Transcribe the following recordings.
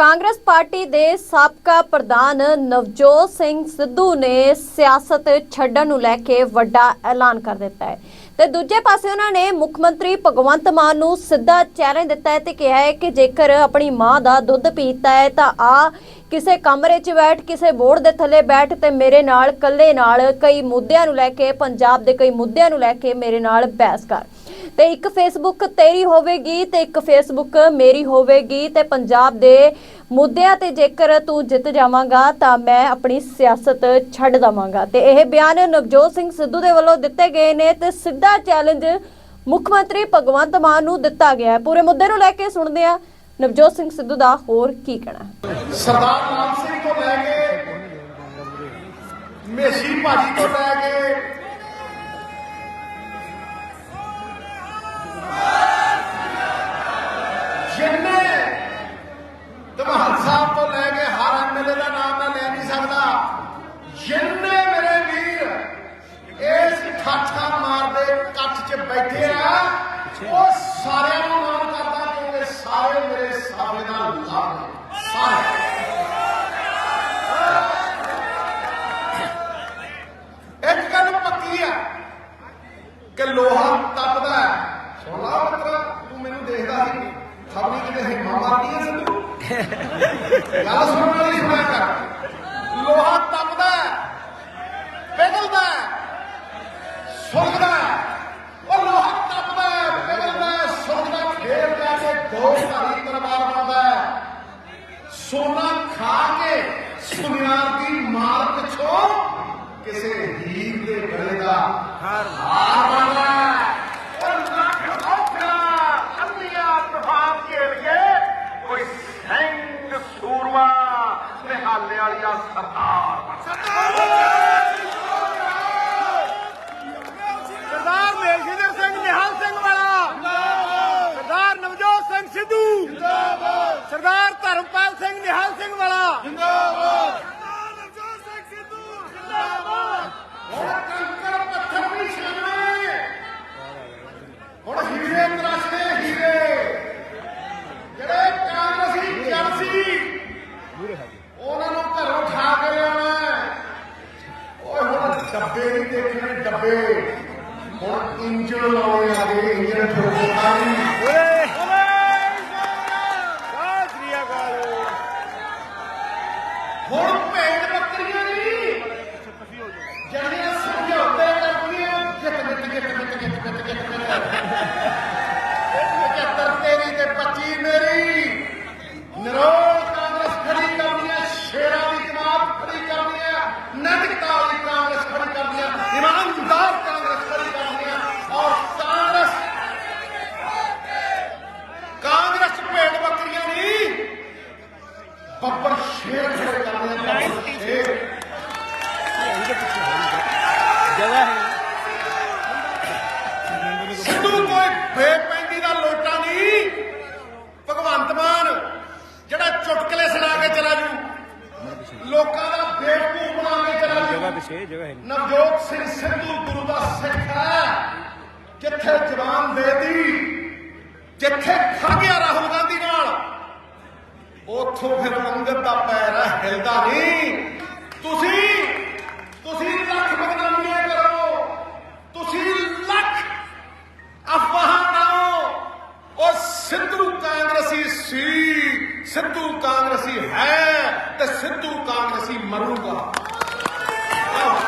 Congress party ਦੇ ਸਾਬਕਾ ਪ੍ਰਧਾਨ ਨਵਜੋਤ ਸਿੰਘ ਸਿੱਧੂ ਨੇ ਸਿਆਸਤ ਛੱਡਣ ਨੂੰ ਲੈ ਕੇ ਵੱਡਾ ਐਲਾਨ ਕਰ ਦਿੱਤਾ ਹੈ। ਤੇ ਦੂਜੇ ਪਾਸੇ ਉਹਨਾਂ ਨੇ ਮੁੱਖ ਮੰਤਰੀ ਭਗਵੰਤ ਮਾਨ ਨੂੰ ਸਿੱਧਾ ਚੈਲੰਜ ਦਿੱਤਾ ਹੈ ਤੇ ਕਿਹਾ ਹੈ ਕਿ ਜੇਕਰ ਆਪਣੀ ਮਾਂ ਦਾ ਦੁੱਧ ਪੀਤਾ ਹੈ ਤਾਂ ਆ ਕਿਸੇ ਕਮਰੇ 'ਚ ਬੈਠ, ਕਿਸੇ ਬੋਰਡ ਦੇ ਥੱਲੇ ਬੈਠ ਤੇ ਮੇਰੇ ਨਾਲ, ਇਕੱਲੇ ਨਾਲ ਕਈ ਮੁੱਦਿਆਂ ਨੂੰ ਲੈ ਕੇ, ਪੰਜਾਬ ਦੇ ਕਈ ਮੁੱਦਿਆਂ ਨੂੰ ਲੈ ਕੇ ਮੇਰੇ ਨਾਲ ਬਹਿਸ ਕਰ। ਤੇ ਇੱਕ ਫੇਸਬੁੱਕ ਤੇਰੀ ਹੋਵੇਗੀ ਤੇ ਇੱਕ ਫੇਸਬੁੱਕ ਮੇਰੀ ਹੋਵੇਗੀ ਤੇ ਪੰਜਾਬ ਦੇ ਮੁੱਦਿਆਂ ਤੇ ਜੇਕਰ ਤੂੰ ਜਿੱਤ ਜਾਵਾਂਗਾ ਤਾਂ ਮੈਂ ਆਪਣੀ ਸਿਆਸਤ ਛੱਡ ਦਵਾਂਗਾ। ਤੇ ਇਹ ਬਿਆਨ ਨਵਜੋਤ ਸਿੰਘ ਸਿੱਧੂ ਦੇ ਵੱਲੋਂ ਦਿੱਤੇ ਗਏ ਨੇ ਤੇ ਸਿੱਧਾ ਚੈਲੰਜ ਮੁੱਖ ਮੰਤਰੀ ਭਗਵੰਤ ਮਾਨ ਨੂੰ ਦਿੱਤਾ ਗਿਆ ਹੈ। ਪੂਰੇ ਮੁੱਦੇ ਨੂੰ ਲੈ ਕੇ ਸੁਣਦੇ ਆ ਨਵਜੋਤ ਸਿੰਘ ਸਿੱਧੂ ਦਾ ਹੋਰ ਕੀ ਕਹਿਣਾ ਸਰਦਾਰ ਨਾਮ ਸਿੰਘ ਤੋਂ ਲੈ ਕੇ ਮੇਸੀ ਭਾਜੀ ਤੋਂ ਲੈ ਬੈਠੇ ਆ, ਉਹ ਸਾਰਿਆਂ ਨੂੰ ਮਾਨ ਕਰਦਾ ਕਿਉਂਕਿ ਸਾਰੇ ਮੇਰੇ ਸਾਹਮਣੇ ਨਾਲ ਲਾਭ ਨੇ ਸਾਰੇ। ਇੱਕ ਗੱਲ ਪੱਕੀ ਆ ਕਿ ਲੋਹਾ ਤਪਦਾ ਹੈ। ਸੁਣ ਲਾ ਮਿੱਤਰਾ ਤੂੰ ਮੈਨੂੰ ਦੇਖਦਾ ਸੀ ਖਬਰੀ ਕਿਤੇ ਹਿੰਮਾ ਮਾਰਦੀ ਹੈ ਸਿੱਧੂ। ਗੱਲ ਸੁਣਨ ਵਾਲੀ ਸੁਣਿਆ ਚੁਟਕਲੇ ਸੁਣਾ ਕੇ ਚਲਾ ਜੂ। ਲੋਕਾਂ ਦਾ ਬੇਵਕੂਫ ਬਣਾ ਕੇ ਚਲਾ ਜੂ। ਪਿਛੇ ਜਗ੍ਹਾ ਹੈ ਨਵਜੋਤ ਸਿੰਘ ਸਿੱਧੂ ਗੁਰੂ ਦਾ ਸਿੱਖ ਹੈ। ਜਿੱਥੇ ਜਵਾਨ ਦੇਦੀ ਜਿੱਥੇ ਖੜ ਗਿਆ ਰਾਹੁਲ ਗਾਂਧੀ ਨਾਲ ਉਥੋਂ ਫਿਰ ਅੰਗਦ ਦਾ ਪੈਰ ਹਿਲਦਾ ਨਹੀਂ। ਤੁਸੀਂ ਲੱਖ ਬਦਨਾਮੀਆਂ ਕਰੋ ਤੁਸੀਂ ਲੱਖ ਅਫਵਾਹਾਂ ਲਾਓ ਉਹ ਸਿੱਧੂ ਕਾਂਗਰਸੀ ਸੀ ਸਿੱਧੂ ਕਾਂਗਰਸੀ ਹੈ ਤੇ ਸਿੱਧੂ ਕਾਂਗਰਸੀ ਮਰੂਗਾ ਆਓ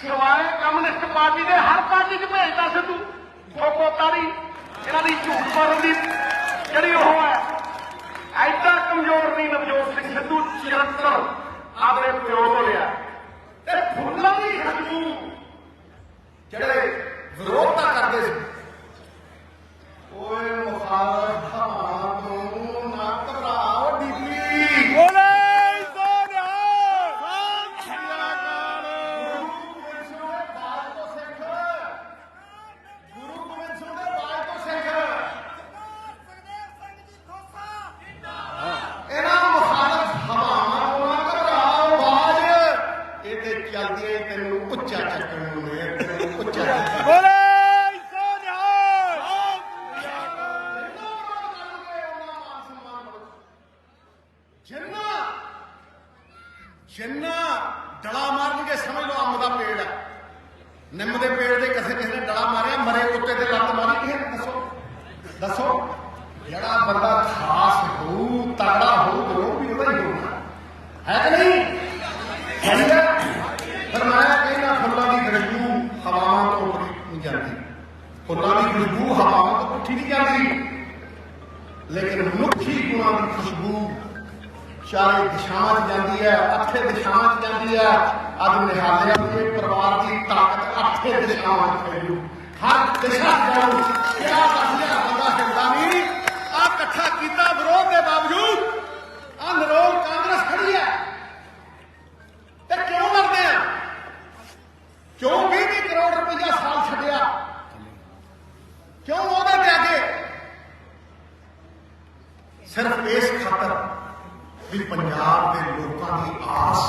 ਸਿਵਾਏ ਕਮਿਊਨਿਸਟ ਪਾਰਟੀ ਦੇ ਹਰ ਪਾਰਟੀ 'ਚ ਭੇਜਦਾ ਸਿੱਧੂ ਫੋਕੋ ਤਾੜੀ ਇਹਨਾਂ ਦੀ ਦੀ ਜਿਹੜੀ ਉਹ ਹੈ, ਐਡਾ ਕਮਜ਼ੋਰ ਨਹੀਂ ਨਵਜੋਤ ਸਿੰਘ ਸਿੱਧੂ ਚਰਤਰ ਆਪਣੇ ਪਿਓ ਤੋਂ ਲਿਆ ਤੇ ਫੁੱਲਾਂ ਦੀ ਖਸ਼ਬੂ ਜਿਹੜੇ ਵਿਰੋਧਤਾ ਕਰਦੇ ਸੀ ਓਏ ਮੁਖਾਲਫ ਹਾਂ ਤੋਂ ਨਾ ਘਬਰਾਓ ਡੀਪੀ ਬੋਲੇ ਸੋਨਿਆ ਗੁਰੂ ਗੋਬਿੰਦ ਸਿੰਘ ਦੇ ਬਾਜ ਤੋਂ ਸਿੱਖ ਗੁਰੂ ਗੋਬਿੰਦ ਸਿੰਘ ਦੇ ਬਾਜ ਤੋਂ ਸਿੱਖ ਇਹਨਾਂ ਮੁਖਾਲਫ ਹਵਾਵਾਂ ਤੋਂ ਨਾ ਘਬਰਾਓ ਬਾਜ ਇਹ ਤੇ ਚੱਲਦੀਆਂ ਹੀ ਤੈਨੂੰ ਉੱਚਾ ਚੱਕਣ ਨੂੰ ਨੇ ਤੈਨੂੰ ਉੱਚਾ ਚੱਕਣ ਜਾਂਦੀ ਫੁੱਲਾਂ ਦੀ ਖੁਸ਼ਬੂ ਹਵਾਵਾਂ ਤੋਂ ਉੱਠੀ ਨਹੀਂ ਜਾਂਦੀ ਲੇਕਿਨ ਮਨੁੱਖੀ ਗੁਣਾਂ ਦੀ ਖੁਸ਼ਬੂ ਚਾਰੇ ਦਿਸ਼ਾਵਾਂ 'ਚ ਜਾਂਦੀ ਹੈ ਅੱਠੇ ਦਿਸ਼ਾਵਾਂ 'ਚ ਜਾਂਦੀ ਹੈ ਅੱਜ ਨਿਹਾਲਿਆ ਦੇ ਪਰਿਵਾਰ ਦੀ ਤਾਕਤ ਅੱਠੇ ਦਿਸ਼ਾਵਾਂ 'ਚ ਫੈਲੂ ਹਰ ਦਿਸ਼ਾ 'ਚ ਜਾਊ ਕਿਆ ਵਧੀਆ ਬੰਦਾ ਹਿਲਦਾ ਨਹੀਂ ਆ ਇਕੱਠਾ ਕੀਤਾ ਵਿਰੋਧ ਦੇ ਬਾਵਜੂਦ ਆ ਨਰੋਲ ਕਾਂਗਰਸ ਖੜੀ ਹੈ ਤੇ ਕਿਉਂ ਲੜਦੇ ਆ ਕਿਉਂ 20 ਕਰੋੜ ਰੁਪਈਆ ਸਾਲ ਛੱਡਿਆ ਕਿਉਂ ਉਹਦੇ ਤੇ ਅੱਗੇ ਸਿਰਫ ਇਸ ਖਾਤਰ ਵੀ ਪੰਜਾਬ ਦੇ ਲੋਕਾਂ ਦੀ ਆਸ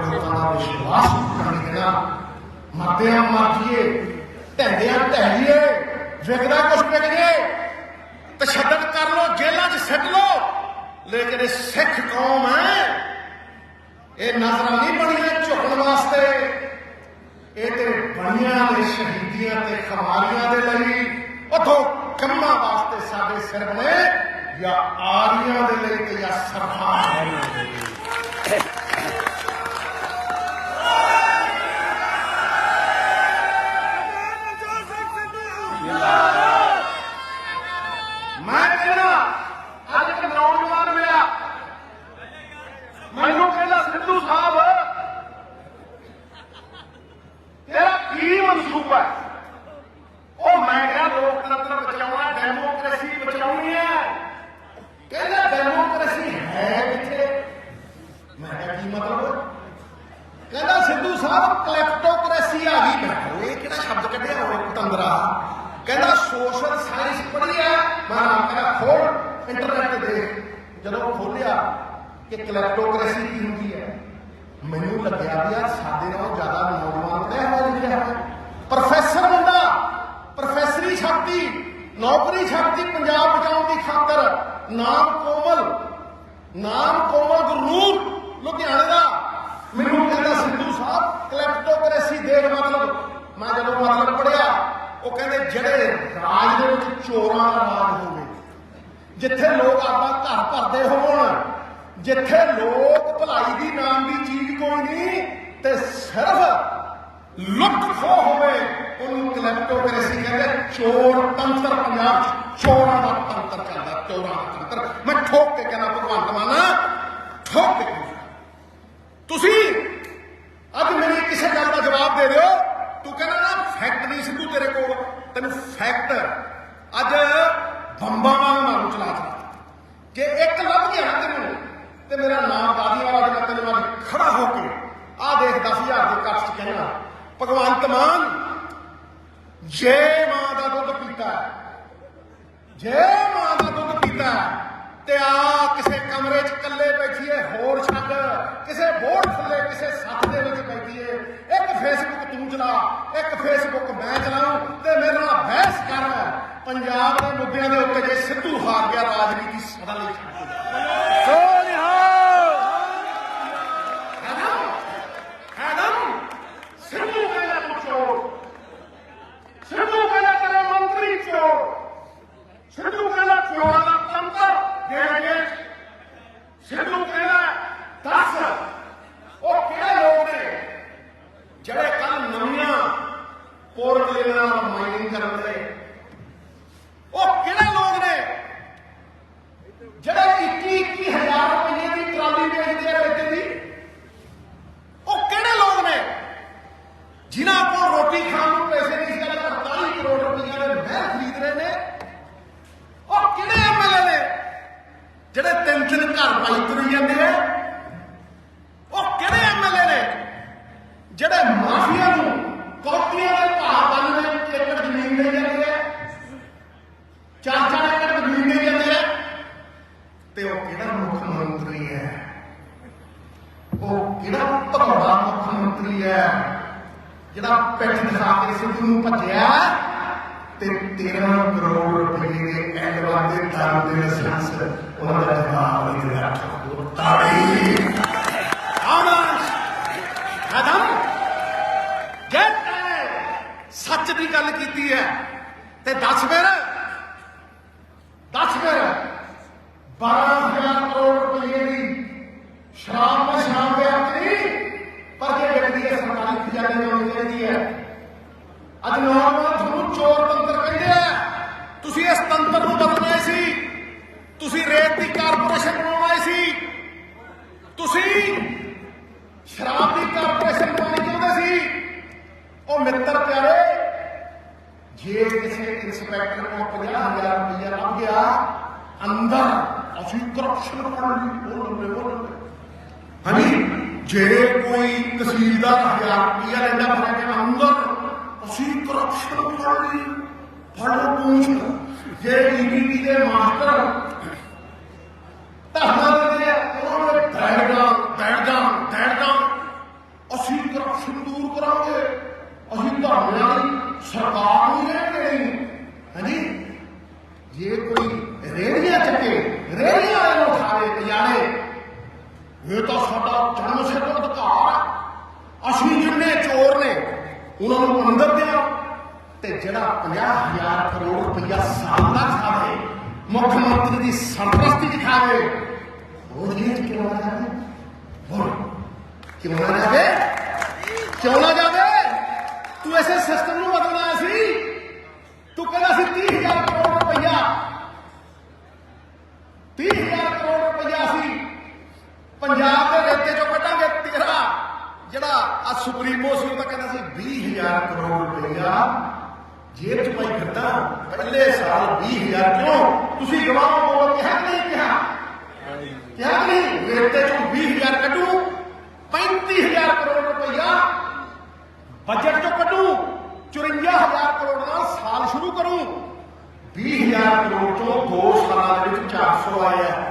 ਪੰਜਾਬ ਦੇ ਵਿਸ਼ਵਾਸ ਕਰਨ ਦੇਣਾ ਮਰਦਿਆਂ ਮਰ ਜੀਏ ਢਹਿੰਦਿਆਂ ਢਹਿ ਕੁਛ ਵਿਕ ਜੇ ਤਸ਼ੱਦਦ ਕਰ ਲੋ ਜੇਲ੍ਹਾਂ 'ਚ ਸਿੱਟ ਲੋ ਲੇਕਿਨ ਇਹ ਸਿੱਖ ਕੌਮ ਹੈ ਇਹ ਨਜ਼ਰਾਂ ਨਹੀਂ ਬਣੀਆਂ ਝੁਕਣ ਵਾਸਤੇ ਇਹ ਤੇ ਬਣੀਆਂ ਨੇ ਸ਼ਹੀਦੀਆਂ ਤੇ ਖਮਾਰੀਆਂ ਦੇ ਲਈ ਉਥੋਂ ਕੰਮਾਂ ਵਾਸਤੇ ਸਾਡੇ ਸਿਰ ਬਣੇ ਜਾਂ ਆਰੀਆਂ ਦੇ ਲਈ ਤੇ ਜਾਂ ਸਰਦਾਰਾਂ ਦੇ ਲਈ ਮੈਂ ਕਹਿੰਦਾ ਅੱਜ ਇੱਕ ਨੌਜਵਾਨ ਮਿਲਿਆ ਮੈਨੂੰ ਕਹਿੰਦਾ ਸਿੱਧੂ ਸਾਹਿਬ ਤੇਰਾ ਕੀ ਮਨਸੂਬਾ ਉਹ ਮੈਂ ਕਿਹਾ ਲੋਕਤੰਤਰ ਬਚਾਉਣਾ, ਡੈਮੋਕ੍ਰੇਸੀ ਬਚਾਉਣੀ ਹੈ। ਕਹਿੰਦਾ ਡੈਮੋਕ੍ਰੇਸੀ ਹੈ ਕਿੱਥੇ? ਮੈਂ ਕਿਹਾ, ਕੀ ਮਤਲਬ? ਕਹਿੰਦਾ ਸਿੱਧੂ ਸਾਹਿਬ ਕਲੈਪਟੋਕ੍ਰੇਸੀ ਆ ਗਈ ਮੈਂ ਇਹ ਕਿਹੜਾ ਸ਼ਬਦ ਕੱਢਿਆ ਹੋਵੇ ਪਤੰਦਰਾ ਕਹਿੰਦਾ ਸੋਸ਼ਲ ਸਾਇੰਸ ਪੜ੍ਹੀ ਹੈ ਮੈਂ ਨਾ ਕਹਿੰਦਾ ਖੋਲ ਇੰਟਰਨੈਟ ਤੇ ਜਦੋਂ ਖੋਲਿਆ ਕਿ ਕਲੈਪਟੋਕ੍ਰੇਸੀ ਕੀ ਹੁੰਦੀ ਹੈ? ਮੈਨੂੰ ਲੱਗਿਆ ਵੀ ਯਾਰ ਸਾਡੇ ਨਾਲੋਂ ਜ਼ਿਆਦਾ ਨੌਜਵਾਨ ਤੇ ਹੋਇਆ ਲਿਖਿਆ ਹੋਇਆ ਪ੍ਰੋਫੈਸਰ ਮੁੰਡਾ, ਪ੍ਰੋਫੈਸਰੀ ਛਾਪੀ ਨੌਕਰੀ ਛਾਪੀ ਪੰਜਾਬ ਬਚਾਉਣ ਦੀ ਖਾਤਰ ਨਾਮ ਕੋਮਲ ਨਾਮ ਕੋਮਲ ਗੁਰਨੂਰ, ਲੁਧਿਆਣੇ ਦਾ। ਮੈਨੂੰ ਕਹਿੰਦਾ ਸਿੱਧੂ ਸਾਹਿਬ ਕਲੈਪਟੋਕ੍ਰੇਸੀ ਦੇਣ ਮਤਲਬ। ਮੈਂ ਜਦੋਂ ਮਤਲਬ ਪੜਿਆ ਉਹ ਕਹਿੰਦੇ ਜਿਹੜੇ ਰਾਜ ਦੇ ਵਿੱਚ ਚੋਰਾਂ ਦਾ ਰਾਜ ਹੋਵੇ, ਜਿੱਥੇ ਲੋਕ ਆਪਾਂ ਘਰ ਭਰਦੇ ਹੋਣ ਜਿੱਥੇ ਲੋਕ ਭਲਾਈ ਦੀ ਨਾਮ ਦੀ ਚੀਜ਼ ਕੋਈ ਨਹੀਂ, ਤੇ ਸਿਰਫ ਲੁੱਟ ਖੋਹ ਹੋਵੇ, ਉਹਨੂੰ ਕਲੈਪਟੋਕ੍ਰੇਸੀ ਕਹਿੰਦੇ ਚੋਰ ਤੰਤਰ ਪੰਜਾਬ ਚੋਰਾਂ ਦਾ ਤੰਤਰ ਚੱਲਦਾ, ਚੋਰਾਂ ਦਾ ਤੰਤਰ। ਮੈਂ ਠੋਕ ਕੇ ਕਹਿੰਦਾ ਭਗਵੰਤ ਮਾਨਾ, ਠੋਕ ਕੇ ਤੁਸੀਂ ਅੱਜ ਮੇਰੀ ਕਿਸੇ ਗੱਲ ਦਾ ਜਵਾਬ ਦੇ ਦਿਓ ਤੂੰ ਕਹਿੰਦਾ ਨਾ ਫੈਕਟ ਨਹੀਂ ਸਿੱਧੂ ਤੇਰੇ ਕੋਲ ਤੈਨੂੰ ਫੈਕਟ ਅੱਜ ਬੰਬਾਂ ਵਾਂਗ ਮਾਰੂ ਚਲਾ ਚਲਾ ਜੇ ਇੱਕ ਲੱਭ ਗਿਆ ਨਾ ਤੈਨੂੰ ਤੇ ਮੇਰਾ ਨਾਮ ਦਾਦੀਆਂ ਵਾਲਾ ਮੈਂ ਤੈਨੂੰ ਅੱਜ ਖੜਾ ਹੋ ਕੇ ਆਹ ਦੇਖ 10000 ਦੇ ਕੱਚ ਚ ਕਹਿਣਾ ਭਗਵੰਤ ਮਾਨ, ਜੇ ਮਾਂ ਦਾ ਦੁੱਧ ਪੀਤਾ ਜੇ ਮਾਂ ਦਾ ਦੁੱਧ ਪੀਤਾ ਤੇ ਆ ਕਿਸੇ ਕਮਰੇ 'ਚ ਇਕੱਲੇ ਬੈਠੀਏ, ਹੋਰ ਛੱਡ, ਕਿਸੇ ਬੋਰਡ ਥੱਲੇ, ਕਿਸੇ ਸੱਥ ਦੇ ਵਿੱਚ ਬੈਠੀਏ, ਇੱਕ ਫੇਸਬੁੱਕ ਤੂੰ ਚਲਾ, ਇੱਕ ਫੇਸਬੁੱਕ ਮੈਂ ਚਲਾਉਂ ਤੇ ਮੇਰੇ ਨਾਲ ਬਹਿਸ ਕਰ। ਪੰਜਾਬ ਦੇ ਮੁੱਦਿਆਂ ਦੇ ਉੱਤੇ ਜੇ ਸਿੱਧੂ ਹਾਰ ਗਿਆ, ਰਾਜਨੀਤੀ ਸਦਾ ਲਈ ਛੱਡ ਸੋ ਨਿਹਾਲ ਹੈਡਮ ਸਿੱਧੂ ਕਹਿੰਦਾ ਤੂੰ ਚੋਰ ਸਿੱਧੂ ਕਹਿੰਦਾ ਤੇਰੇ ਮੰਤਰੀ ਚੋਰ ਸਿੱਧੂ ਕਹਿੰਦਾ ਚੋਰਾਂ ਦਾ ਤੰਤਰ ਦੇਣਗੇ ਸਿੱਧੂ ਕਹਿੰਦਾ ਦੱਸ ਉਹ ਕਿਹੜੇ ਲੋਕ ਨੇ ਜਿਹੜੇ ਕੱਲ ਨਵੀਆਂ ਪੋਰਟ ਲੈਣਾ ਮਾਈਨਿੰਗ ਕਰਨ ਦੇ ਉਹ ਕਿਹੜੇ ਲੋਕ ਨੇ ਜਿਹੜੇ 21 21000 ਰੁਪਏ ਦੀ ਟਰਾਲੀ ਵੇਚਦੇ ਆ ਰੇਤੇ ਦੀ ਉਹ ਕਿਹੜੇ ਲੋਕ ਨੇ ਜਿਨ੍ਹਾਂ ਕੋਲ ਰੋਟੀ ਖਾਣ ਨੂੰ ਪੈਸੇ ਨਹੀਂ ਸੀ ਅੱਜ 48 ਕਰੋੜ ਰੁਪਏ ਦੇ ਮਹਿਲ ਖਰੀਦ ਰਹੇ ਨੇ ਉਹ ਕਿਹੜੇ ਐਮਐਲਏ ਨੇ ਜਿਹੜੇ ਤਿੰਨ ਤਿੰਨ ਘਰ ਪਾਈ ਤੁਰੀ ਜਾਂਦੇ ਆ ਉਹ ਕਿਹੜੇ ਐਮਐਲਏ ਨੇ ਜਿਹੜੇ ਮਾਫੀਆ ਨੂੰ ਕੌਟੀਆਂ ਦੇ ਭਾਅ ਬੰਨ੍ਹਦੇ ਏਕੜ ਜ਼ਮੀਨ ਦੇ ਜਾਂਦੇ ਆ ਚਾਰ ਚਾਰ ਏਕੜ ਜ਼ਮੀਨ ਦੇ ਜਾਂਦੇ ਆ ਤੇ ਉਹ ਕਿਹੜਾ ਮੁੱਖ ਮੰਤਰੀ ਹੈ ਉਹ ਕਿਹੜਾ ਭਗੌੜਾ ਮੁੱਖ ਮੰਤਰੀ ਹੈ ਜਿਹੜਾ ਪਿੱਠ ਦਿਖਾ ਕੇ ਸਿੱਧੂ ਨੂੰ ਭੱਜਿਆ ਤੇ 13 ਕਰੋੜ ਰੁਪਏ ਦੇ ਐਡਵਾਂਸ ਦੇ ਦਾਰੂ ਦੇ ਲਾਇਸੈਂਸ ਉਹਨਾਂ ਜਵਾਬ ਦੇ ਰੱਖੋ ਤਾੜੀ ਆਮਾਸ਼ ਕਦਮ ਜੱਟ ਸੱਚ ਦੀ ਗੱਲ ਕੀਤੀ ਹੈ। ਤੇ ਦੱਸ ਫਿਰ ਦੱਸ ਫਿਰ 12000 ਕਰੋੜ ਰੁਪਏ ਦੀ ਸ਼ਰਾਬ ਮੈਂ ਸ਼ਰਾਬ ਦੇ ਹੱਥ ਨਹੀਂ ਪਰ ਜੇ ਵਿਕਦੀ ਹੈ ਸਰਕਾਰੀ ਖਜ਼ਾਨੇ ਤੋਂ ਮਿਲ ਜਾਂਦੀ ਹੈ ਅੱਜ ਨੌਜਵਾਨ ਤੁਹਾਨੂੰ ਚੋਰ ਤੰਤਰ ਕਹਿੰਦੇ ਆ ਤੁਸੀਂ ਇਸ ਤੰਤਰ ਨੂੰ ਬਦਲਣਾ ਸੀ ਤੁਸੀਂ ਰੇਤ ਦੀ ਕਾਰਪੋਰੇਸ਼ਨ ਬਣਾਉਣਾ ਸੀ ਤੁਸੀਂ ਸ਼ਰਾਬ ਦੀ ਕਾਰਪੋਰੇਸ਼ਨ ਬਣਾਉਣੀ ਚਾਹੁੰਦੇ ਸੀ ਉਹ ਮਿੱਤਰ ਪਿਆਰੇ ਜੇ ਕਿਸੇ ਇੰਸਪੈਕਟਰ ਨੂੰ 50000 ਰੁਪਇਆ ਲੱਭ ਗਿਆ ਅੰਦਰ ਅਸੀਂ ਕਰਪਸ਼ਨ ਕਰਨ ਦੀ ਉਹ ਲੰਬੇ ਉਹ ਲੰਬੇ ਹਾਂਜੀ ਜੇ ਕੋਈ ਤਹਿਸੀਲਦਾਰ 1000 ਰੁਪਇਆ ਲੈਂਦਾ ਫਿਰ ਕਹਿੰਦਾ ਅੰਦਰ ਅਸੀਂ ਕਰਪਸ਼ਨ ਕਰਨ ਦੀ ਫੜੋ ਪੂੰਛ ਜੇ ਈਟੀਟੀ ਦੇ ਮਾਸਟਰ ਧਰਨਾ ਦਿੰਦੇ ਆ ਉਹਨਾਂ ਦੇ ਬੈਠ ਜਾ ਬੈਠ ਜਾ ਬੈਠ ਜਾ ਅਸੀਂ ਕਰਪਸ਼ਨ ਦੂਰ ਕਰਾਂਗੇ ਅਸੀਂ ਧਰਨੇ ਵਾਲੀ ਸਰਕਾਰ ਨੂੰ ਰਹਿਣ ਦੇਣੀ ਹਾਂਜੀ ਜੇ ਕੋਈ ਰੇੜੀਆਂ ਚੱਕੇ, ਰੇੜੀਆਂ ਵਾਲੇ ਨੂੰ ਉਠਾਵੇ ਪਜਾਣੇ ਇਹ ਤਾਂ ਸਾਡਾ ਜਨਮ ਸਿੱਧ ਅਧਿਕਾਰ ਅਸੀਂ ਜਿੰਨੇ ਚੋਰ ਨੇ, ਉਹਨਾਂ ਨੂੰ ਅੰਦਰ ਦਿਓ ਤੇ ਜਿਹੜਾ 50000 ਕਰੋੜ ਰੁਪਇਆ ਸਾਲ ਦਾ ਖਾਵੇ ਮੁੱਖ ਮੰਤਰੀ ਦੀ ਸੰਪਰਸਤੀ ਦਿਖਾਵੇ ਉਹ ਜੇਲ੍ਹ ਕਿਉਂ ਨਾ ਜਾਵੇ? ਬੋਲ ਕਿਉਂ ਨਾ ਜਾਵੇ? ਕਿਉਂ ਨਾ ਜਾਵੇ? ਤੂੰ ਐਸੇ ਸਿਸਟਮ ਨੂੰ ਬਦਲਣਾ ਸੀ। ਤੂੰ ਕਹਿੰਦਾ ਸੀ 30000 ਕਰੋੜ ਰੁਪਇਆ 30000 ਕਰੋੜ ਰੁਪਇਆ ਸੀ ਪੰਜਾਬ ਦੇ ਰੇਤੇ ਚੋਂ ਕੱਢਾਂਗੇ ਤੇਰਾ ਜਿਹੜਾ ਆ ਸੁਪਰੀਮੋ ਸੀ ਉਹ ਕਹਿੰਦਾ ਸੀ 20000 ਕਰੋੜ ਰੁਪਇਆ ਜੇਬ ਚ ਪਾਈ ਫਿਰਦਾ, ਪਹਿਲੇ ਸਾਲ 20000 ਕਿਉਂ? ਤੁਸੀਂ ਗਵਾਹ ਬੋਲੋ, ਕਿਹਾ ਨਹੀਂ ਕਿਹਾ? ਕਿਹਾ ਨਹੀਂ? ਰੇਤੇ ਚੋਂ 20000 ਕੱਢੂ 35000 ਕਰੋੜ ਰੁਪਇਆ ਬਜਟ ਚੋਂ ਕੱਢੂ 54000 ਕਰੋੜ ਦਾ ਸਾਲ ਸ਼ੁਰੂ ਕਰੂੰ। 20000 ਕਰੋੜ ਚੋਂ 2 ਸਾਲਾਂ ਦੇ ਵਿੱਚ 400 ਆਇਆ।